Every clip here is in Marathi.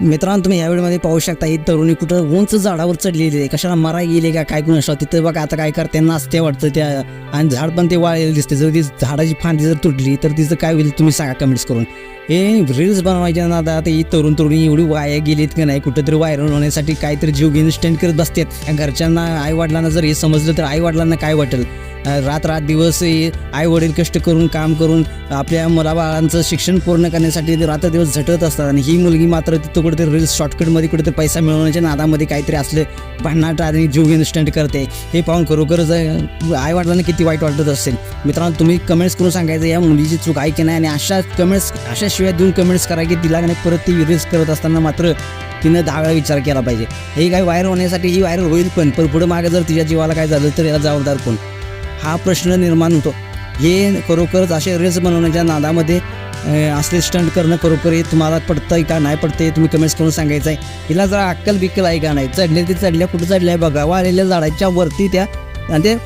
मित्रांनो तुम्ही या वेळेमध्ये पाहू शकता ही तरुणी कुठं उंच झाडावर चढलेली आहे. कशाला मरा गेली का? काय कुणा तिथं बघा आता काय करते? नाचते वाटतं त्या आणि झाड पण ते वाळलेलं दिसते जर ती झाडाची फांदी जर तुटली तर तिचं काय होईल? तुम्ही सांगा कमेंट्स करून. हे रील्स बनवायच्या ना आता ही तरुण तरुणी एवढी वाया गेलीत की नाही? कुठंतरी व्हायरल होण्यासाठी काहीतरी जीव घेऊन स्टँड करत बसतात. घरच्यांना आईवडिलांना जर हे समजलं तर आईवडिलांना काय वाटेल? रात रात दिवस आई वडील कष्ट करून काम करून आपल्या मुलाबाळांचं शिक्षण पूर्ण करण्यासाठी ते रात्र दिवस झटत असतात. आणि ही मुलगी मात्र तिथं कुठेतरी रील्स शॉर्टकटमध्ये कुठेतरी पैसा मिळवण्याच्या नादामध्ये काहीतरी असले भांडणाट आणि जीव इन्स्टंट करते. हे पाहून खरोखरच आई वाटलांना किती वाईट वाटत असेल. मित्रांनो तुम्ही कमेंट्स करून सांगायचं या मुलीची चूक आहे की नाही? आणि अशा कमेंट्स अशा शिवाय देऊन कमेंट्स करा की तिला नाही परत ती रिल्स करत असताना मात्र तिनं दहा वेळा विचार केला पाहिजे. हे काय व्हायरल होण्यासाठी ही व्हायरल होईल पण पण पुढे मागे जर तिच्या जीवाला काय झालं तर याला जबाबदार कोण? हा प्रश्न निर्माण होतो. हे खरोखरच असे रील्स बनवण्याच्या नादामध्ये असले स्टंट करणं खरोखर हे तुम्हाला पडतं आहे का नाही पडतं आहे तुम्ही कमेंट्स करून सांगायचं आहे हिला जरा अक्कल बिक्कल आहे का नाही? चढले ते चढल्या कुठं चढल्या बघा. वाळलेल्या झाडाच्या वरती त्या आणि ते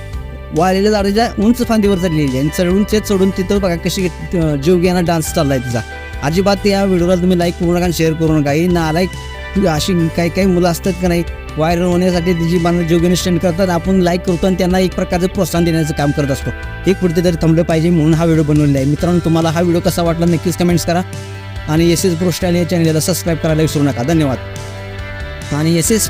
वाळलेल्या झाडाच्या उंच फांदीवर चढलेली आहे. आणि चढून ते चढून तिथं बघा कशी अं, जीव घ्यायला डान्स चाललाय तिचा. अजिबात या व्हिडिओला तुम्ही लाईक करू नका शेअर करू नका. ही नालायक अशी काही काही मुलं असतात का नाही व्हायरल होण्यासाठी तिची बांधून जोगीने स्टेंड करतात. आपण लाईक करतो आणि त्यांना एक प्रकारचं प्रोत्साहन देण्याचं काम करत असतो. एक कुठेतरी थांबलं पाहिजे म्हणून हा व्हिडिओ बनवलेला आहे. मित्रांनो तुम्हाला हा व्हिडिओ कसा वाटला नक्कीच कमेंट्स करा. आणि एस एस प्रोस्टाईल या चॅनलला सबस्क्राईब करायला विसरू नका. धन्यवाद. आणि एस एस